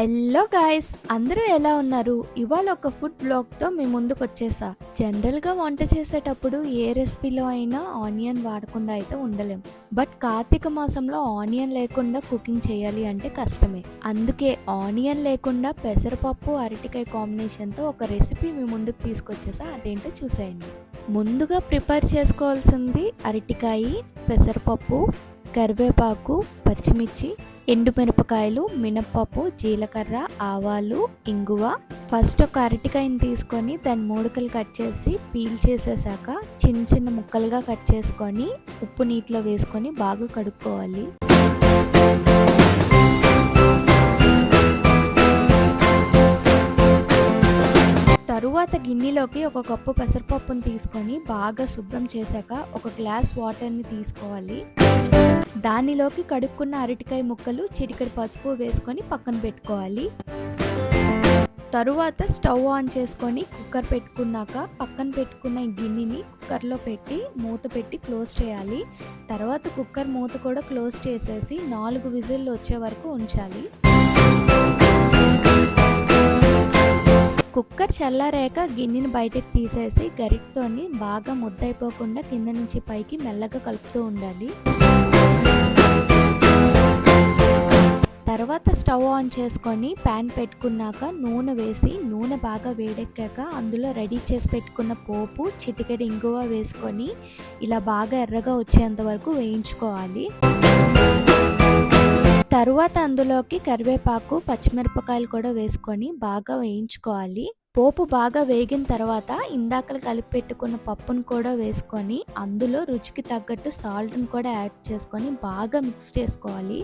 Hello guys అందరూ ఎలా ఉన్నారు? ఇవాళ ఒక ఫుడ్ బ్లాగ్తో మీ ముందుకు వచ్చేసా. జనరల్గా వంట చేసేటప్పుడు ఏ రెసిపీలో అయినా ఆనియన్ వాడకుండా అయితే ఉండలేం. బట్ కార్తీక మాసంలో ఆనియన్ లేకుండా కుకింగ్ చేయాలి అంటే కష్టమే. అందుకే ఆనియన్ లేకుండా పెసరపప్పు అరటికాయ కాంబినేషన్తో ఒక రెసిపీ మీ ముందుకు తీసుకొచ్చేసా. అదేంటో చూసేయండి. ముందుగా ప్రిపేర్ చేసుకోవాల్సింది అరటికాయ పెసరపప్పు కరివేపాకు పచ్చిమిర్చి ఎండుమిరపకాయలు మినప్పప్పు జీలకర్ర ఆవాలు ఇంగువ. ఫస్ట్ ఒక అరటికాయని తీసుకొని దాని మూడుకలు కట్ చేసి పీల్ చేసేసాక చిన్న చిన్న ముక్కలుగా కట్ చేసుకొని ఉప్పు నీటిలో వేసుకొని బాగా కడుక్కోవాలి. తరువాత గిన్నెలోకి ఒక కప్పు పెసరపప్పును తీసుకొని బాగా శుభ్రం చేశాక ఒక గ్లాస్ వాటర్ని తీసుకోవాలి. దానిలోకి కడుక్కున్న అరటికాయ ముక్కలు చిటికెడు పసుపు వేసుకొని పక్కన పెట్టుకోవాలి. తరువాత స్టవ్ ఆన్ చేసుకొని కుక్కర్ పెట్టుకున్నాక పక్కన పెట్టుకున్న గిన్నెని కుక్కర్లో పెట్టి మూత పెట్టి క్లోజ్ చేయాలి. తర్వాత కుక్కర్ మూత కూడా క్లోజ్ చేసేసి నాలుగు విజిల్లు వచ్చే వరకు ఉంచాలి. కుక్కర్ చల్లారాక గిన్నెని బయటకు తీసేసి గరిటతోని బాగా ముద్దైపోకుండా కింద నుంచి పైకి మెల్లగా కలుపుతూ ఉండాలి. తర్వాత స్టవ్ ఆన్ చేసుకొని ప్యాన్ పెట్టుకున్నాక నూనె వేసి నూనె బాగా వేడెక్కాక అందులో రెడీ చేసి పెట్టుకున్న పోపు చిటికెడు ఇంగువ వేసుకొని ఇలా బాగా ఎర్రగా వచ్చేంత వరకు వేయించుకోవాలి. తరువాత అందులోకి కరివేపాకు పచ్చిమిరపకాయలు కూడా వేసుకొని బాగా వేయించుకోవాలి. పోపు బాగా వేగిన తర్వాత ఇందాకలు కలిపి పెట్టుకున్న పప్పును కూడా వేసుకొని అందులో రుచికి తగ్గట్టు సాల్ట్ని కూడా యాడ్ చేసుకొని బాగా మిక్స్ చేసుకోవాలి.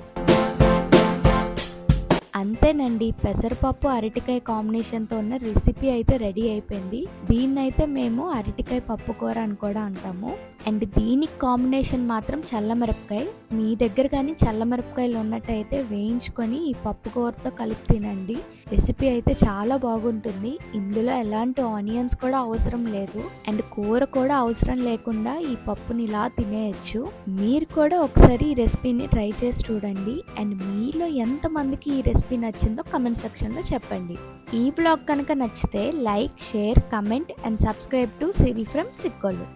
అంతేనండి పెసరపప్పు అరటికాయ కాంబినేషన్తో ఉన్న రెసిపీ అయితే రెడీ అయిపోయింది. దీన్నైతే మేము అరటికాయ పప్పు కూర అని కూడా అంటాము. అండ్ దీనికి కాంబినేషన్ మాత్రం చల్లమిరపకాయ. మీ దగ్గర కానీ చల్లమిరపకాయలు ఉన్నట్టయితే వేయించుకొని ఈ పప్పు కూరతో కలిపి తినండి. రెసిపీ అయితే చాలా బాగుంటుంది. ఇందులో ఎలాంటి ఆనియన్స్ కూడా అవసరం లేదు. అండ్ కూర కూడా అవసరం లేకుండా ఈ పప్పుని ఇలా తినేయచ్చు. మీరు కూడా ఒకసారి ఈ రెసిపీని ట్రై చేసి చూడండి. అండ్ మీలో ఎంతమందికి ఈ రెసిపీ నచ్చిందో కమెంట్ సెక్షన్లో చెప్పండి. ఈ బ్లాగ్ కనుక నచ్చితే like share comment and subscribe to Siri from Sikkolu.